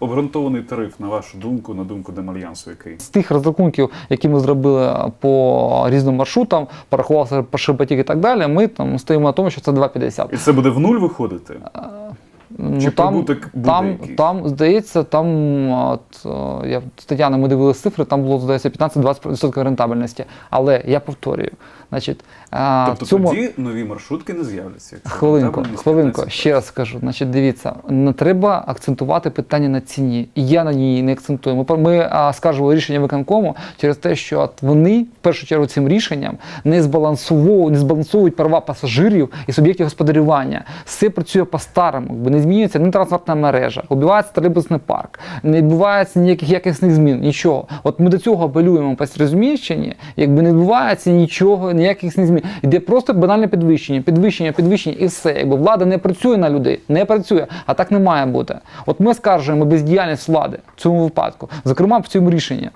Обґрунтований тариф, на вашу думку, на думку Демальянсу, який? З тих розрахунків, які ми зробили по різним маршрутам, порахувався по шепотік і так далі, ми там стоїмо на тому, що це 2,50. І це буде в нуль виходити? Ну, Чи там, прибуток буде там, якийсь? там, здається, там от, е, я з Тетяною ми дивилися цифри, там було, здається, 15-20% рентабельності. Але я повторюю, значить, е, Тобто в цьому... тоді нові маршрутки не з'являться. Хвилинку, хвилинку, ще раз скажу. Значить, дивіться, не треба акцентувати питання на ціні. І я на ній не акцентую. Ми, ми а, скажемо рішення виконкому через те, що от вони в першу чергу цим рішенням не збалансовують, не збалансовують права пасажирів і суб'єктів господарювання. Все працює по-старому, не змінюється ні транспортна мережа, убивається тролейбусний парк, не відбувається ніяких якісних змін, нічого. От ми до цього апелюємо по Розумієччині, якби не відбувається нічого, ніяких змін. Йде просто банальне підвищення, підвищення, підвищення і все. Якби влада не працює на людей, не працює, а так не має бути. От ми скаржуємо бездіяльність влади в цьому випадку, зокрема в цьому рішенні.